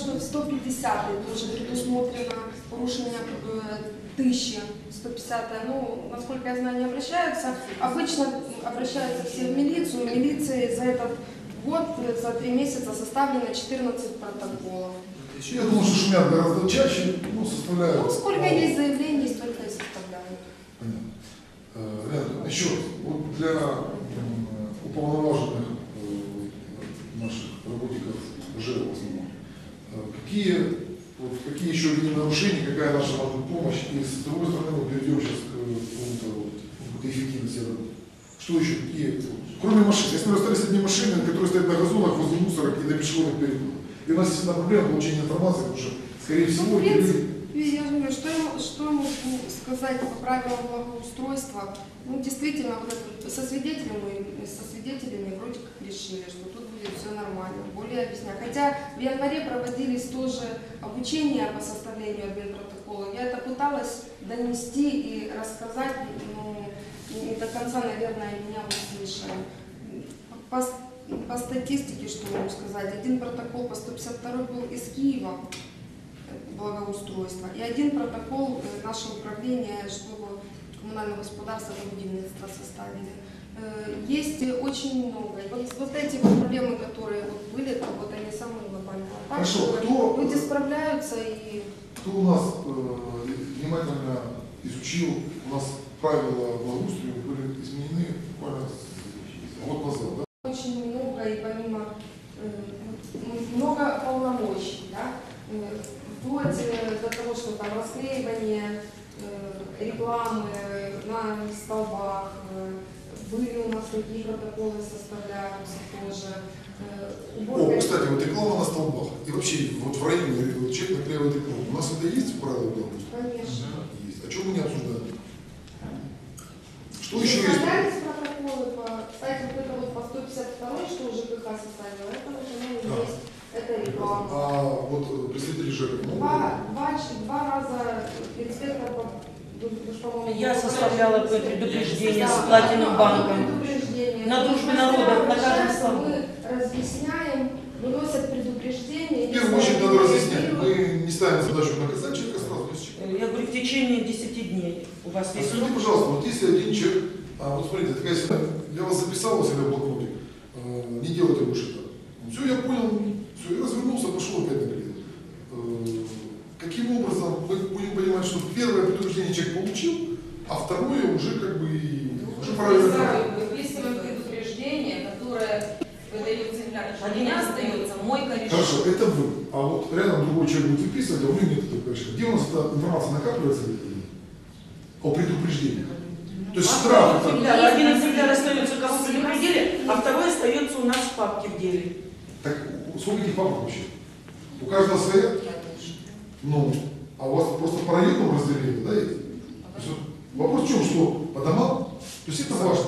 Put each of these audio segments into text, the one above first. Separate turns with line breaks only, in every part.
что в 150 тоже предусмотрено порушение э, тысячи. 150 ну, насколько я знаю, не обращаются. Обычно обращаются все в милицию. В милиции за этот год, э, за три месяца составлено 14 протоколов.
Я думаю, что шумят гораздо чаще, ну, составляют.
Ну, сколько есть заявлений, столько и составляют.
Понятно. Э, еще вот для м, уполноваженных э, наших работников ЖЭО в основном, э, какие, вот, какие еще виды нарушений, какая наша может быть помощь, и с другой стороны мы перейдем сейчас к э, какому-то вот, эффективности работы. Что еще, какие, кроме машин, если мы остались одни машины, которые стоят на газонах возле мусорок и на пешеходных переходах. И у нас есть одна проблема получения информации, потому что, скорее всего,
Ну, в
эти люди-
я думаю, что, что я могу сказать по правилам благоустройства? Ну, действительно, вот это, со свидетелями, со свидетелями вроде как решили, что тут будет все нормально, более объяснять. Хотя в январе проводились тоже обучения по составлению админпротокола. Я это пыталась донести и рассказать, но не до конца, наверное, меня услышали. По, по статистике, что могу сказать, один протокол по 152 был из Киева, э, благоустройства, и один протокол э, наше управление жилого коммунального господарства и будівництва составили. Э, Есть очень много. И вот, эти вот проблемы, которые вот были, то вот они самые глобальные. Так,
Хорошо,
э,
кто-
люди справляются и
Кто у нас э, внимательно изучил, у нас правила благоустройства были изменены буквально год назад, да?
очень много, и помимо э, много полномочий, да, э, вплоть э, до того, что там расклеивание э, рекламы на столбах, э, были у нас такие протоколы составляются тоже, э,
О, кстати, вот реклама на столбах. И вообще, вот в районе человек наклеивает рекламу. У нас это есть в правилах благоустройства?
конечно.
Есть. А что мы не обсуждаем? Что еще есть?
Составлялись протоколы по, кстати, вот это вот по 152, что уже ЖКХ составила, это уже ну,
Да.
есть, это реклама.
А вот э, представители ЖЭКа, ну,
Два, два, два раза инспектор, по-
Я составляла предупреждение с платиновым
одно-
банком. На дружбе народов, на каждом слову.
Мы разъясняем, выносят предупреждение.
в первую очередь надо разъяснять. Мы не ставим задачу наказать человека сразу.
Я говорю, в течение 10 дней у вас
А
есть
скажите,
срок.
пожалуйста, вот если один человек, а, вот смотрите, такая ситуация, я вас записал у себя в блокноте, э, не делайте больше так. Все, я понял, все, я развернулся, пошел опять наклеил. Э, каким образом мы будем понимать, что первое предупреждение человек получил, а второе уже как бы и- уже правильно.
Выписываем предупреждение, которое выдает земля. У
Один
меня остается мой корешок.
Хорошо, это вы. А вот рядом другой человек будет выписывать, а у меня нет этого конечно. Где у нас эта информация накапливается о предупреждениях? То есть штраф это...
Экземпляр. Один экземпляр остается, кого предупредили, а второй остается у нас в папке в деле.
Так сколько этих папок вообще? У каждого своя? Ну, а у вас просто по районам разделение, да, есть? Вопрос в чем, что по домам, то есть это ваш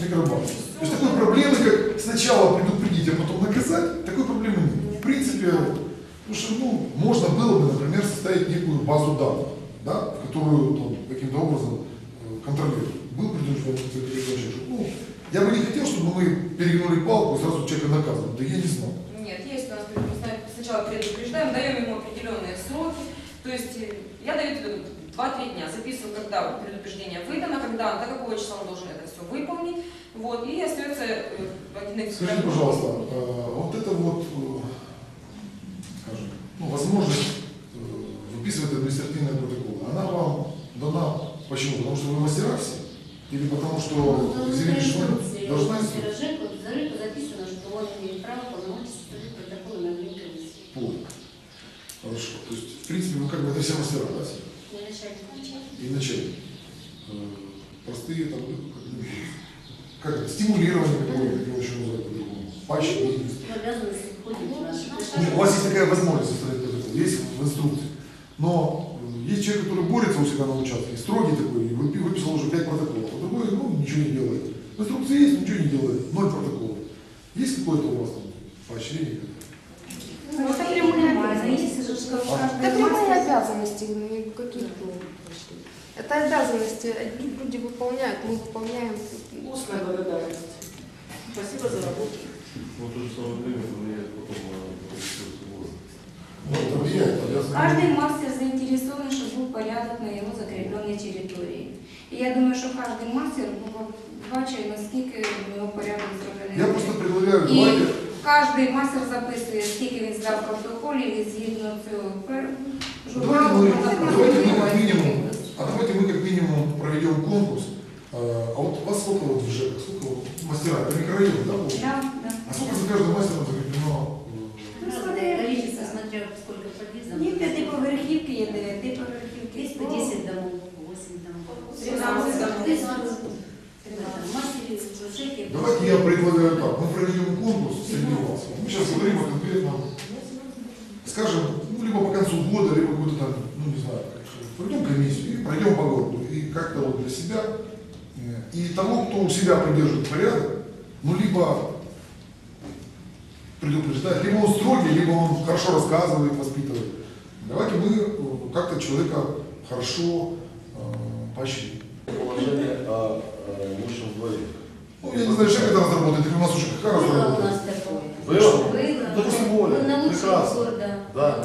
микробанк. То есть такой проблемы, как сначала предупредить, а потом наказать, такой проблемы нет. В принципе, потому что, ну, можно было бы, например, составить некую базу данных, да, в которую там, каким-то образом э, контролировать. Был предупрежден что, ну, я бы не хотел, чтобы мы перегнули палку и сразу человека наказывали. Да я не знал.
Нет, есть у нас сначала предупреждаем, даем ему определенные сроки. То есть э, я даю тебе 2-3 дня, записываю, когда предупреждение выдано, когда, до какого числа он должен это все выполнить. Вот, и остается э, один экземпляр.
Скажите, пожалуйста, э, вот это вот, э, скажем, ну, возможность э, выписывать административные протоколы, она вам дана почему? Потому что вы мастера все? Или потому что
Ну,
извините, что должна
ЗРЭКа записано, что он имеет право полномочий составить протоколы на админкомиссии.
Понял. Хорошо. То есть, в принципе, вы как бы это все мастера, да? все? И начальник. Э, Простые там, ну, как, бы, как это, стимулирование, какое его еще называют по-другому, поощрение.
Наши.
Нет, у вас есть такая возможность составить протокол, есть в инструкции. Но э, есть человек, который борется у себя на участке, строгий такой, и выпи- выписал уже пять протоколов, а другой, ну, ничего не делает. В инструкции есть, ничего не делает, ноль протоколов. Есть какое-то у вас там поощрение?
Ну, это прямые обязанности.
Зависит от
А?
Это прямые обязанности, ну, никаких ну, Это обязанности, одни люди выполняют, мы выполняем.
Устная благодарность. Спасибо за работу.
Но в то же самое время влияет потом на политическую возраст. Кожен мастер заінтересований, щоб був порядок на його закріпленій території. І я думаю, що кожен мастер бачить, наскільки його порядок зроблений.
Я просто предлагаю,
І
давайте,
кожен мастер записує, скільки він здав протоколів і згідно цього пер-
давайте
журналу.
мы,
протоколів
давайте мы как
відбувається
минимум,
підпис.
а давайте мы как минимум проведем конкурс. А а вот у вас сколько вот в ЖЭК, сколько вот мастера, это микрорайон, да, получается?
Да, да.
А сколько за каждым мастером Сейчас говорим о конкретном, скажем, ну, либо по концу года, либо какой-то там, ну, не знаю, проведем комиссию и пройдем по городу. И как-то вот для себя, э, и того, кто у себя поддерживает порядок, ну, либо предупреждает, либо он строгий, либо он хорошо рассказывает, воспитывает. Давайте мы э, как-то человека хорошо э, поощрим.
Положение о э, высшем дворе.
Ну, я не знаю, как это разработает, или у нас уже как раз
Было у
разработает.
нас такое.
Было?
Было.
Да тем более.
Был на лучший
Прекрасно.
да.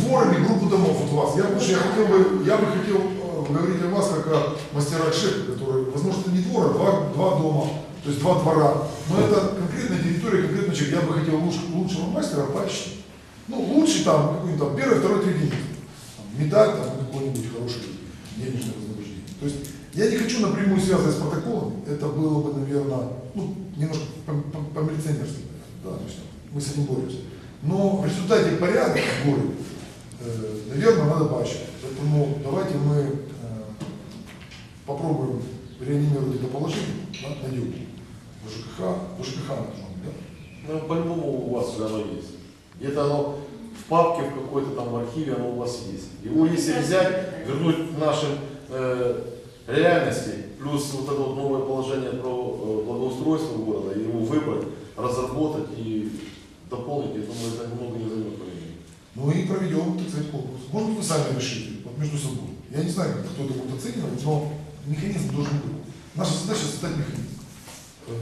Дворами группу домов вот у вас. Я, потому что я хотел бы, я бы хотел э, говорить о вас как о мастера шефа, которые, возможно, это не двор, а два, два дома, то есть два двора. Но это конкретная территория, конкретный человек. Я бы хотел луч- лучшего мастера поощрить. Ну, лучший там, какой-нибудь там, первый, второй, третий. Там, медаль, там, какой-нибудь хороший денежное вознаграждение. То есть я не хочу напрямую связывать с протоколом. Это было бы, наверное, ну, немножко по- по- по-милиционерски. Да, то есть мы с этим боремся. Но в результате порядка в городе, э, наверное, надо поощрять. Поэтому давайте мы э, попробуем реанимировать это положение, да, найдем. В ЖКХ, в ЖКХ нужно, да?
Ну, по-любому у вас уже оно есть. Где-то оно в папке в какой-то там архиве оно у вас есть. Его если взять, вернуть к нашим э, реальности, плюс вот это вот новое положение про э, благоустройство города, его выбрать, разработать и дополнить, я думаю, это много не займет времени.
Ну и проведем, так сказать, конкурс. Может вы сами решите, вот между собой. Я не знаю, кто это будет оценивать, но механизм должен быть. Наша задача создать механизм.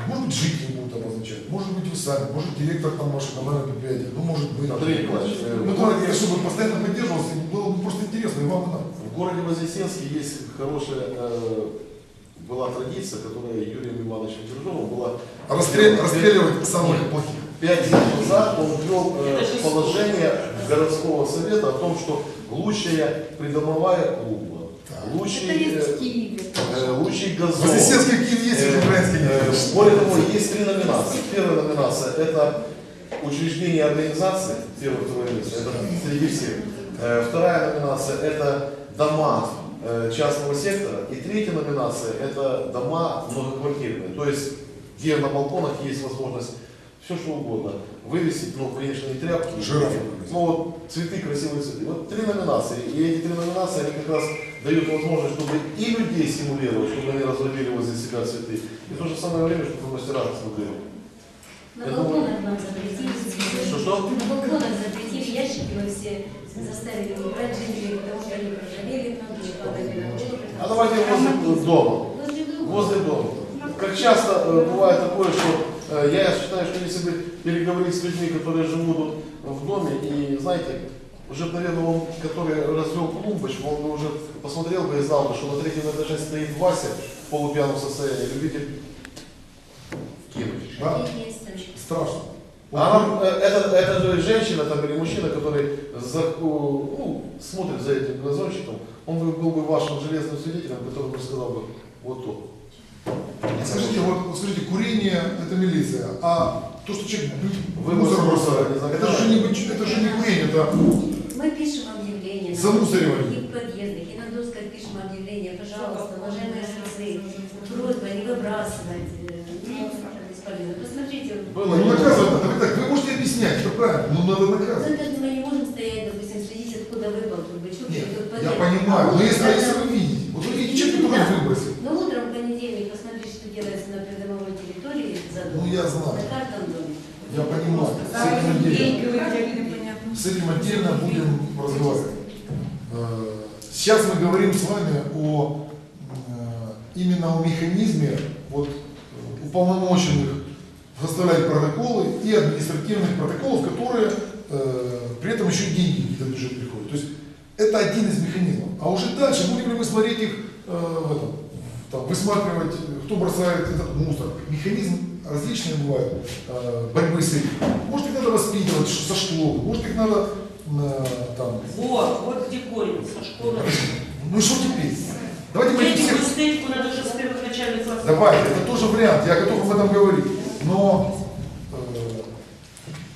Может быть, жители будут обозначать, может быть, вы сами, может, директор там ваше коммунальное предприятие, ну, может быть.
Андрей Николаевич, э,
Ну, это, чтобы постоянно поддерживался, было бы просто интересно, и вам, нам.
В городе Вознесенске есть хорошая э, была традиция, которая Юрием Ивановичем Держовым была
Расстрел- расстреливать самых плохих.
Пять лет назад он ввел э, положение городского совета о том, что лучшая придомовая клуба, лучший,
Это есть
э, э, лучший газон.
Вознесенский Киев есть,
Э,
и украинский
э,
нет.
Более того, есть три номинации. Первая номинация – это учреждение организации, первое, второе место, это среди всех. Э, Вторая номинация – это дома э, частного сектора. И третья номинация – это дома многоквартирные. То есть, где на балконах есть возможность все что угодно вывесить, ну, конечно, не тряпки.
Жирафы.
Ну, вот цветы, красивые цветы. Вот три номинации. И эти три номинации, они как раз дают возможность, чтобы и людей стимулировать, чтобы они разводили возле себя цветы. И в то же самое время, чтобы мастера смотрели.
На
Я
балконах нам запретили.
Что-что?
На балконах запретили ящики, мы все заставили убрать жителей, потому что они проржавели, многие падали на голову.
А давайте возле дома.
Возле дома.
Возле дома. Как часто э, бывает такое, что я считаю, что если бы переговорить с людьми, которые живут в доме, и знаете, уже, наверное, он, который развел клумбочку, он бы уже посмотрел бы и знал бы, что на третьем этаже стоит Вася в полупьяном состоянии, любитель кинуть.
Да? Страшно.
А нам, э, это, это же женщина там, или мужчина, который за- ну, смотрит за этим газончиком, он бы- был бы вашим железным свидетелем, который бы сказал бы, вот тут.
Скажите, вот, вот скажите, курение это милиция, а то, что человек
Вы
мусор бросает, это же не, быть- это же не курение, это
Мы пишем объявление. на
Замусоривание.
И в подъездах, и на досках пишем объявление. Пожалуйста, уважаемые жильцы, просьба не выбрасывать. э, Ну, бесполезно. Посмотрите.
Было
ну,
не
наказывать надо. Вы, так, вы можете объяснять, это правильно, но надо
Ну,
наказывать.
это же мы не можем стоять, допустим, следить, откуда выпал трубочок.
Нет, я понимаю,
А
но если,
утром,
если
когда-
вы видите, вот вы видите человека, который выбросил,
Ну, посмотреть, что делается на придомовой территории за
Ну,
домом.
я знаю.
На каждом доме.
я понимаю, с этим отдельно, с этим отдельно будем разговаривать. Э, Сейчас мы говорим с вами о э, именно о механизме вот, э, уполномоченных составлять протоколы и административных протоколов, которые э, при этом еще деньги какие-то в бюджет приходят. То есть это один из механизмов. А уже дальше будем ли мы смотреть их, э, в этом, там, высматривать, кто бросает этот мусор. Механизм различные бывают э, борьбы с этим. Может их надо воспитывать со школы, может их надо э, там,
Вот, вот где корень со школы.
ну что теперь? Давайте мы всех
эстетику надо уже с первых начальных классов.
Давайте, это тоже вариант, я готов об этом говорить. Но э,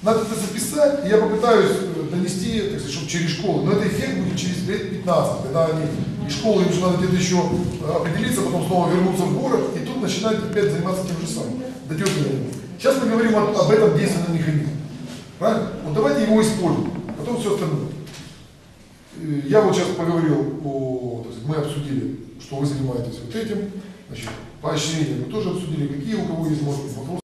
надо это записать, и я попытаюсь донести, так сказать, чтобы через школу. Но это эффект будет через лет 15, когда они из школы им уже надо где-то еще э, определиться, потом снова вернуться в город, и тут начинать опять заниматься тем же самым. Дойдет до этого. Сейчас мы говорим об, об этом действенном механизме. Правильно? Вот давайте его используем, потом все остальное. Э, Я вот сейчас поговорил о, то есть мы обсудили, что вы занимаетесь вот этим, значит, поощрение мы тоже обсудили, какие у кого есть может быть вопросы.